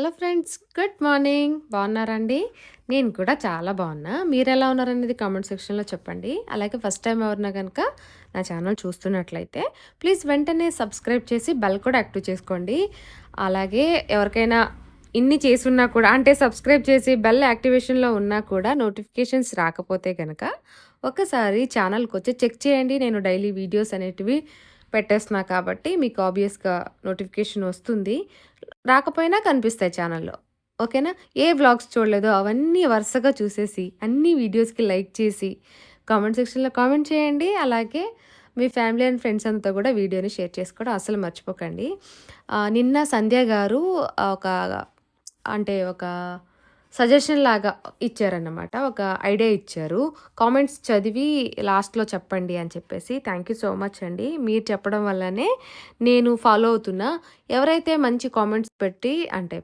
Hello friends good morning. బాగున్నారండి? నేను కూడా చాలా బాగున్నా. మీరు ఎలా ఉన్నారనేది కామెంట్ సెక్షన్లో చెప్పండి. అలాగే ఫస్ట్ టైం ఎవరినా కనుక నా ఛానల్ చూస్తున్నట్లయితే ప్లీజ్ వెంటనే సబ్స్క్రైబ్ చేసి బెల్ కూడా యాక్టివ్ చేసుకోండి. అలాగే ఎవరికైనా ఇన్ని చేసున్నా కూడా అంటే సబ్స్క్రైబ్ చేసి బెల్ యాక్టివేషన్లో ఉన్నా కూడా నోటిఫికేషన్స్ రాకపోతే కనుక ఒకసారి ఛానల్కి వచ్చి చెక్ చేయండి. నేను డైలీ వీడియోస్ అనేటివి పెట్టేస్తున్నా కాబట్టి మీకు ఆబ్వియస్గా నోటిఫికేషన్ వస్తుంది. రాకపోయినా కనిపిస్తాయి ఛానల్లో. ఓకేనా? ఏ వ్లాగ్స్ చూడలేదో అవన్నీ వరుసగా చూసేసి అన్ని వీడియోస్కి లైక్ చేసి కామెంట్ సెక్షన్లో కామెంట్ చేయండి. అలాగే మీ ఫ్యామిలీ అండ్ ఫ్రెండ్స్ అంతా కూడా వీడియోని షేర్ చేసుకోవడం అసలు మర్చిపోకండి. నిన్న సంధ్య గారు ఒక అంటే ఒక సజెషన్ లాగా ఇచ్చారన్నమాట. ఒక ఐడియా ఇచ్చారు. కామెంట్స్ చదివి లాస్ట్లో చెప్పండి అని చెప్పేసి థ్యాంక్ యూ సో మచ్ అండి. మీరు చెప్పడం వల్లనే నేను ఫాలో అవుతున్నా. ఎవరైతే మంచి కామెంట్స్ పెట్టి అంటే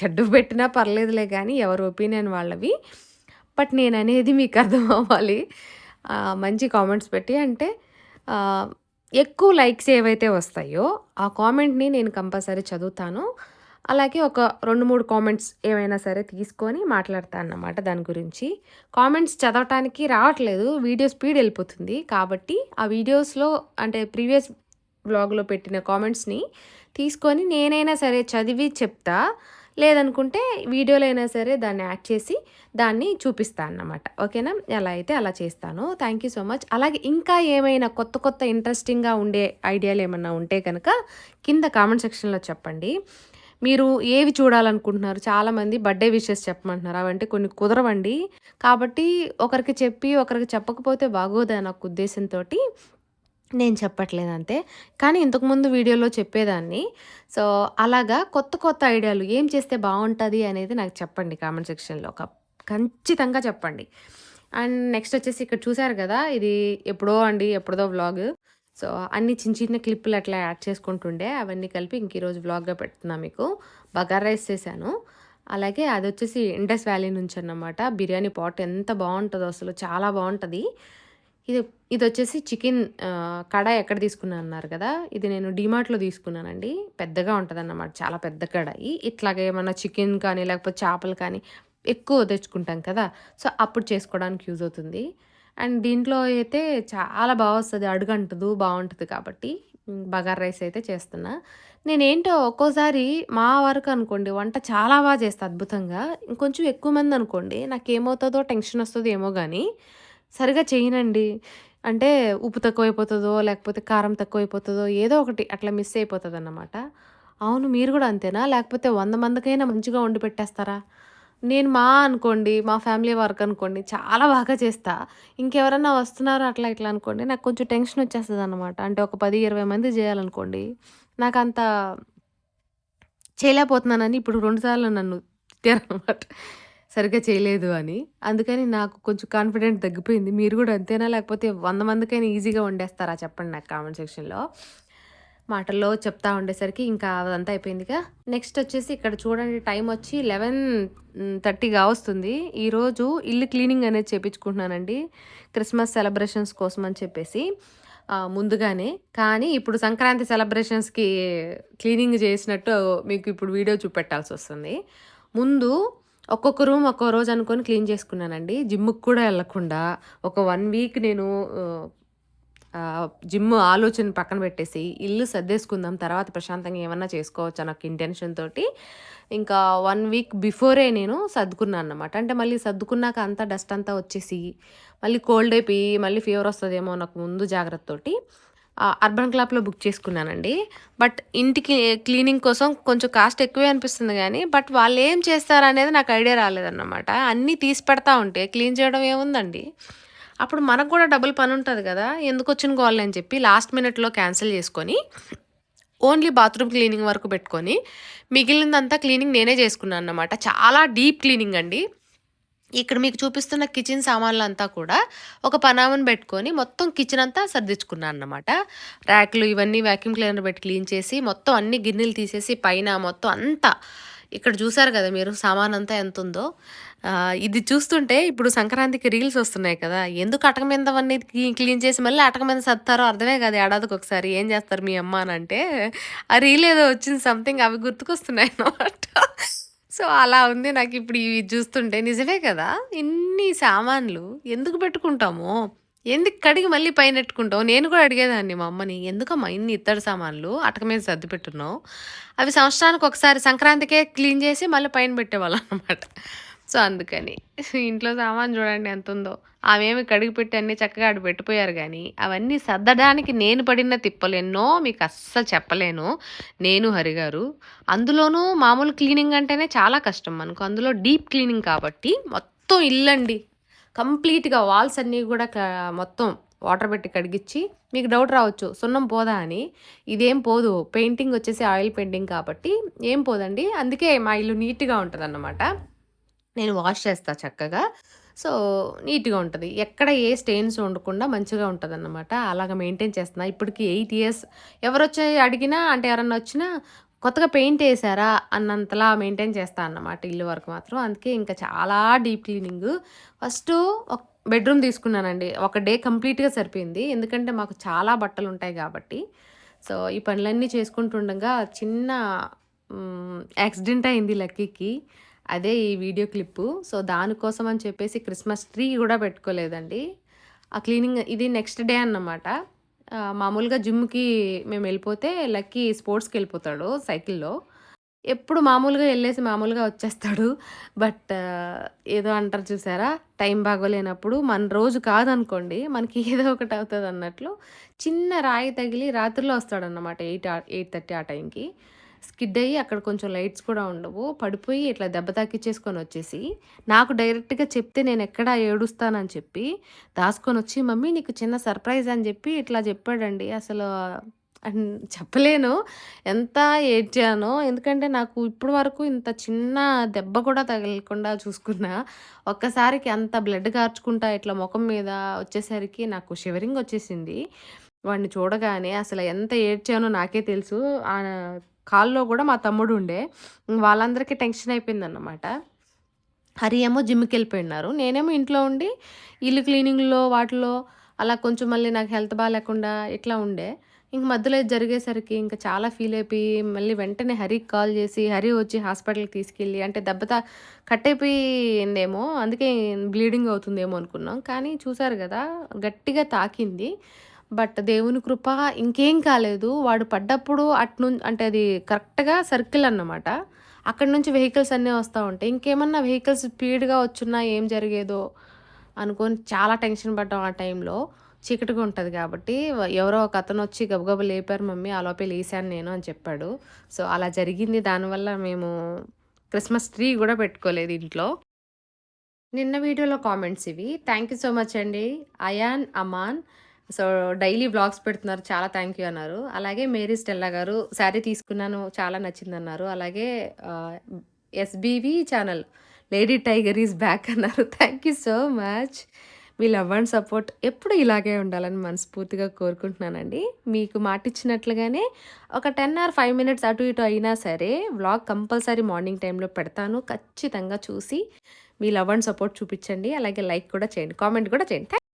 చెడ్డు పెట్టినా పర్లేదులే కానీ ఎవరి ఒపీనియన్ వాళ్ళవి. బట్ నేను అనేది మీకు అర్థం అవ్వాలి. మంచి కామెంట్స్ పెట్టి అంటే ఎక్కువ లైక్స్ ఏవైతే వస్తాయో ఆ కామెంట్ని నేను కంపల్సరీ చదువుతాను. అలాగే ఒక రెండు మూడు కామెంట్స్ ఏమైనా సరే తీసుకొని మాట్లాడతాను అన్నమాట దాని గురించి. కామెంట్స్ చదవటానికి రావట్లేదు వీడియో స్పీడ్ వెళ్ళిపోతుంది. కాబట్టి ఆ వీడియోస్లో అంటే ప్రీవియస్ బ్లాగ్లో పెట్టిన కామెంట్స్ని తీసుకొని నేనైనా సరే చదివి చెప్తా లేదనుకుంటే వీడియోలో అయినా సరే దాన్ని యాడ్ చేసి దాన్ని చూపిస్తాను అన్నమాట. ఓకేనా? ఎలా అయితే అలా చేస్తాను. థ్యాంక్ యూ సో మచ్ అలాగే ఇంకా ఏమైనా కొత్త కొత్త ఇంట్రెస్టింగ్గా ఉండే ఐడియాలు ఏమైనా ఉంటే కనుక కింద కామెంట్ సెక్షన్లో చెప్పండి. మీరు ఏవి చూడాలనుకుంటున్నారు? చాలామంది బర్త్డే విషెస్ చెప్పమంటున్నారు. అవంటే కొన్ని కుదరవండి. కాబట్టి ఒకరికి చెప్పి ఒకరికి చెప్పకపోతే బాగోదని నాకు ఉద్దేశంతో నేను చెప్పట్లేదు అంతే కానీ ఇంతకుముందు వీడియోలో చెప్పేదాన్ని. సో అలాగా కొత్త కొత్త ఐడియాలు ఏం చేస్తే బాగుంటుంది అనేది నాకు చెప్పండి కామెంట్ సెక్షన్లో. ఒక ఖచ్చితంగా చెప్పండి. అండ్ నెక్స్ట్ వచ్చేసి ఇక్కడ చూసారు కదా ఇది ఎప్పుడో అండి ఎప్పుడో వ్లాగ్. సో అన్ని చిన్న చిన్న క్లిప్పులు అట్లా యాడ్ చేసుకుంటుండే అవన్నీ కలిపి ఇంక ఈరోజు వ్లాగ్గా పెడుతున్నా మీకు. బగార్ రైస్ చేశాను. అలాగే అది వచ్చేసి ఇండస్ వ్యాలీ నుంచి అన్నమాట. బిర్యానీ పాట్ ఎంత బాగుంటుందో అసలు చాలా బాగుంటుంది. ఇది ఇది వచ్చేసి చికెన్ కడాయి ఎక్కడ తీసుకున్నాను అన్నారు కదా ఇది నేను డిమార్ట్లో తీసుకున్నానండి. పెద్దగా ఉంటుంది అన్నమాట చాలా పెద్ద కడాయి. ఇట్లాగే ఏమన్నా చికెన్ కానీ లేకపోతే చేపలు కానీ ఎక్కువ తెచ్చుకుంటాం కదా సో అప్పుడు చేసుకోవడానికి యూజ్ అవుతుంది. అండ్ దీంట్లో అయితే చాలా బాగా వస్తుంది. అడుగంటదు బాగుంటుంది కాబట్టి. బగార్ రైస్ అయితే చేస్తున్నా. నేనేంటో ఒక్కోసారి మా వరకు అనుకోండి వంట చాలా బాగా చేస్తా అద్భుతంగా. ఇంకొంచెం ఎక్కువ మంది అనుకోండి నాకు ఏమవుతుందో టెన్షన్ వస్తుందో ఏమో కానీ సరిగా చేయనండి. అంటే ఉప్పు తక్కువైపోతుందో లేకపోతే కారం తక్కువైపోతుందో ఏదో ఒకటి అట్లా మిస్ అయిపోతుంది అన్నమాట అవును మీరు కూడా అంతేనా? లేకపోతే వంద మందికైనా మంచిగా వండి పెట్టేస్తారా? నేను మా అనుకోండి మా ఫ్యామిలీ వర్క్ అనుకోండి చాలా బాగా చేస్తా. ఇంకెవరన్నా వస్తున్నారు అట్లా ఇట్లా అనుకోండి నాకు కొంచెం టెన్షన్ వచ్చేస్తుంది అనమాట అంటే ఒక పది ఇరవై మంది చేయాలనుకోండి నాకు అంత చేయలేకపోతున్నానని ఇప్పుడు రెండుసార్లు నన్ను తిట్టారనమాట సరిగ్గా చేయలేదు అని. అందుకని నాకు కొంచెం కాన్ఫిడెంట్ తగ్గిపోయింది. మీరు కూడా అంతేనా? లేకపోతే వంద మందికైనా ఈజీగా వండేస్తారా? చెప్పండి నాకు కామెంట్ సెక్షన్లో మాటల్లో చెప్తా ఉండేసరికి ఇంకా అదంతా అయిపోయిందిగా. నెక్స్ట్ వచ్చేసి ఇక్కడ చూడండి టైం వచ్చి లెవెన్ థర్టీగా వస్తుంది. ఈరోజు ఇల్లు క్లీనింగ్ అనేది చేయించుకుంటున్నానండి క్రిస్మస్ సెలబ్రేషన్స్ కోసం అని చెప్పేసి ముందుగానే. కానీ ఇప్పుడు సంక్రాంతి సెలబ్రేషన్స్కి క్లీనింగ్ చేసినట్టు మీకు ఇప్పుడు వీడియో చూపెట్టాల్సి వస్తుంది. ముందు ఒక్కొక్క రూమ్ ఒక్కో రోజు అనుకొని క్లీన్ చేసుకున్నానండి. జిమ్కి కూడా వెళ్ళకుండా ఒక వన్ వీక్ నేను జిమ్ ఆలోచన పక్కన పెట్టేసి ఇల్లు సర్దేసుకుందాం తర్వాత ప్రశాంతంగా ఏమన్నా చేసుకోవచ్చు నాకు ఇంటెన్షన్ తోటి ఇంకా వన్ వీక్ బిఫోరే నేను సర్దుకున్నాను అనమాట అంటే మళ్ళీ సర్దుకున్నాక అంతా డస్ట్ అంతా వచ్చేసి మళ్ళీ కోల్డ్ అయిపోయి మళ్ళీ ఫీవర్ వస్తుందేమో నాకు ముందు జాగ్రత్తతోటి అర్బన్ క్లాప్లో బుక్ చేసుకున్నానండి. బట్ ఇంటికి క్లీనింగ్ కోసం కొంచెం కాస్ట్ ఎక్కువే అనిపిస్తుంది కానీ బట్ వాళ్ళు ఏం చేస్తారనేది నాకు ఐడియా రాలేదన్నమాట. అన్నీ తీసి పెడతా ఉంటే క్లీన్ చేయడం ఏముందండి? అప్పుడు మనకు కూడా డబుల్ పని ఉంటుంది కదా ఎందుకు వచ్చిన గోల్ అని చెప్పి లాస్ట్ మినిట్లో క్యాన్సిల్ చేసుకొని ఓన్లీ బాత్రూమ్ క్లీనింగ్ వరకు పెట్టుకొని మిగిలిందంతా క్లీనింగ్ నేనే చేసుకున్నాను అన్నమాట. చాలా డీప్ క్లీనింగ్ అండి. ఇక్కడ మీకు చూపిస్తున్న కిచెన్ సామాన్లు అంతా కూడా ఒక పనామని పెట్టుకొని మొత్తం కిచెన్ అంతా సర్దించుకున్నాను అన్నమాట. ర్యాక్లు ఇవన్నీ వ్యాక్యూమ్ క్లీనర్ పెట్టి క్లీన్ చేసి మొత్తం అన్ని గిన్నెలు తీసేసి పైన మొత్తం అంతా ఇక్కడ చూసారు కదా మీరు సామాన్ అంతా ఎంత ఉందో ఇది చూస్తుంటే ఇప్పుడు సంక్రాంతికి రీల్స్ వస్తున్నాయి కదా ఎందుకు అటక మీద అన్నీ క్లీన్ చేసి మళ్ళీ అటక మీద సత్తారో అర్థమే కదా ఏడాదికి ఒకసారి ఏం చేస్తారు మీ అమ్మ అని అంటే ఆ రీల్ ఏదో వచ్చింది సంథింగ్ అవి గుర్తుకొస్తున్నాయి అన్నమాట సో, అలా ఉంది నాకు ఇప్పుడు ఇవి చూస్తుంటే. నిజమే కదా! ఇన్ని సామాన్లు ఎందుకు పెట్టుకుంటాము? ఎందుకు కడిగి మళ్ళీ పైన పెట్టుకుంటావు నేను కూడా అడిగేదాన్ని మా అమ్మని. ఎందుకమ్మా ఇన్ని ఇత్తడి సామాన్లు అటక మీద సర్ది పెట్టున్నావు? అవి సంవత్సరానికి ఒకసారి సంక్రాంతికే క్లీన్ చేసి మళ్ళీ పైన పెట్టేవాళ్ళమనమాట. సో, అందుకని. ఇంట్లో సామాన్ చూడండి ఎంత ఉందో ఆమెమి కడిగి పెట్టి అన్నీ చక్కగా ఆడు పెట్టిపోయారు కానీ అవన్నీ సర్దడానికి నేను పడిన తిప్పలెన్నో మీకు అస్సలు చెప్పలేను. నేను, హరిగారు. అందులోనూ మామూలు క్లీనింగ్ అంటేనే చాలా కష్టం మనకు. అందులో డీప్ క్లీనింగ్ కాబట్టి మొత్తం ఇల్లండి. కంప్లీట్‌గా వాల్స్ అన్నీ కూడా మొత్తం వాటర్ పెట్టి కడిగిచ్చి మీకు డౌట్ రావచ్చు సున్నం పోదా అని. ఇదేం పోదు. పెయింటింగ్ వచ్చేసి ఆయిల్ పెయింటింగ్ కాబట్టి ఏం పోదండి. అందుకే మా ఇల్లు నీట్‌గా ఉంటుందన్నమాట నేను వాష్ చేస్తా చక్కగా. సో, నీట్‌గా ఉంటుంది ఎక్కడ ఏ స్టెయిన్స్ ఉండకుండా మంచిగా ఉంటదన్నమాట. అలాగ మెయింటైన్ చేస్తున్నా. ఇప్పటికి ఎయిట్ ఇయర్స్ ఎవరొచ్చి అడిగినా అంటే ఎవరన్నా వచ్చినా కొత్తగా పెయింట్ వేసారా అన్నంతలా మెయింటైన్ చేస్తా అన్నమాట ఇల్లు వరకు మాత్రం. అందుకే ఇంకా చాలా డీప్ క్లీనింగ్ ఫస్ట్ ఒక్ బెడ్‌రూమ్ తీసుకున్నానండి. ఒక డే కంప్లీట్‌గా సరిపోయింది. ఎందుకంటే మాకు చాలా బట్టలు ఉంటాయి కాబట్టి సో, ఈ పనులన్నీ చేసుకుంటుండగా చిన్న యాక్సిడెంట్ అయింది లక్కీకి. అదే ఈ వీడియో క్లిప్పు. సో, దానికోసం అని చెప్పేసి క్రిస్మస్ ట్రీ కూడా పెట్టుకోలేదండి. ఆ క్లీనింగ్ ఇది నెక్స్ట్ డే అన్నమాట. మామూలుగా జిమ్‌కి మేము వెళ్ళిపోతే లక్కీ స్పోర్ట్స్కి వెళ్ళిపోతాడు సైకిల్‌లో. ఎప్పుడు మామూలుగా వెళ్ళేసి మామూలుగా వచ్చేస్తాడు. బట్ ఏదో అంటారు చూసారా? టైం బాగోలేనప్పుడు మన రోజు కాదనుకోండి మనకి ఏదో ఒకటి అవుతుంది అన్నట్లు చిన్న రాయి తగిలి రాత్రిలో వస్తాడన్నమాట ఎయిట్ ఎయిట్ థర్టీ ఆ టైంకి. స్కిడ్ అయ్యి అక్కడ కొంచెం లైట్స్ కూడా ఉండవు. పడిపోయి ఇట్లా దెబ్బ తాకిచ్చేసుకొని వచ్చేసి, నాకు డైరెక్ట్‌గా చెప్తే నేను ఎక్కడ ఏడుస్తానని చెప్పి దాసుకొనొచ్చి మమ్మీ నీకు చిన్న సర్ప్రైజ్ అని చెప్పి ఇట్లా చెప్పాడండి. అసలు చెప్పలేను. ఎంత ఏడ్చానో. ఎందుకంటే నాకు ఇప్పటి వరకు ఇంత చిన్న దెబ్బ కూడా తగలకుండా చూసుకున్నా. ఒక్కసారికి అంత బ్లడ్ కార్చుకుంటా ఇట్లా ముఖం మీద వచ్చేసరికి నాకు షివరింగ్ వచ్చేసింది. వాడిని చూడగానే అసలు ఎంత ఏడ్చానో నాకే తెలుసు. కాల్‌లో కూడా మా తమ్ముడు ఉండే వాళ్ళందరికీ టెన్షన్ అయిపోయిందన్నమాట. హరి ఏమో జిమ్కి వెళ్ళిపోయినారు నేనేమో ఇంట్లో ఉండి ఇల్లు క్లీనింగ్‌లో వాటిలో అలా కొంచెం మళ్ళీ నాకు హెల్త్ బాగాలేకుండా ఇట్లా ఉండే. ఇంక మధ్యలో జరిగేసరికి ఇంకా చాలా ఫీల్ అయిపోయి మళ్ళీ వెంటనే హరికి కాల్ చేసి హరి వచ్చి హాస్పిటల్‌కి తీసుకెళ్ళి అంటే దెబ్బత కట్ అయిపోయిందేమో అందుకే బ్లీడింగ్ అవుతుందేమో అనుకున్నాం. కానీ చూసారు కదా గట్టిగా తాకింది. బట్ దేవుని కృప ఇంకేం కాలేదు. వాడు పడ్డప్పుడు అట్ను అంటే అది కరెక్ట్‌గా సర్కిల్ అన్నమాట. అక్కడి నుంచి వెహికల్స్ అన్నీ వస్తూ ఉంటాయి. ఇంకేమన్నా వెహికల్స్ స్పీడ్‌గా వచ్చున్నా ఏం జరిగేదో అనుకోని చాలా టెన్షన్ పడ్డాం ఆ టైంలో. చీకటిగా ఉంటుంది కాబట్టి ఎవరో ఒక వచ్చి గబుగబు లేపారు మమ్మీ ఆ లోపే లేసాను నేను అని చెప్పాడు. సో, అలా జరిగింది. దానివల్ల మేము క్రిస్మస్ ట్రీ కూడా పెట్టుకోలేదు ఇంట్లో. నిన్న వీడియోలో కామెంట్స్ ఇవి. థ్యాంక్ యూ సో మచ్ అండి. Ayaan, Aman so, daily vlogs పెడుతున్నారు. చాలా థ్యాంక్ యూ అన్నారు. అలాగే మేరీ స్టెల్లా గారు శారీ తీసుకున్నాను చాలా నచ్చిందన్నారు. అలాగే SBV SBV channel lady tiger is back అన్నారు. Thank you so much. Me love and support ఎప్పుడు ఇలాగే ఉండాలని మనస్ఫూర్తిగా కోరుకుంటున్నానండి. మీకు మాటిచ్చినట్లుగానే ఒక 10 ఆర్ ఫైవ్ మినిట్స్ అటు ఇటు అయినా సరే వ్లాగ్ కంపల్సరీ మార్నింగ్ టైంలో పెడతాను. ఖచ్చితంగా చూసి మీ లవ్ అండ్ సపోర్ట్ చూపించండి అలాగే లైక్ కూడా చేయండి. కామెంట్ కూడా చేయండి.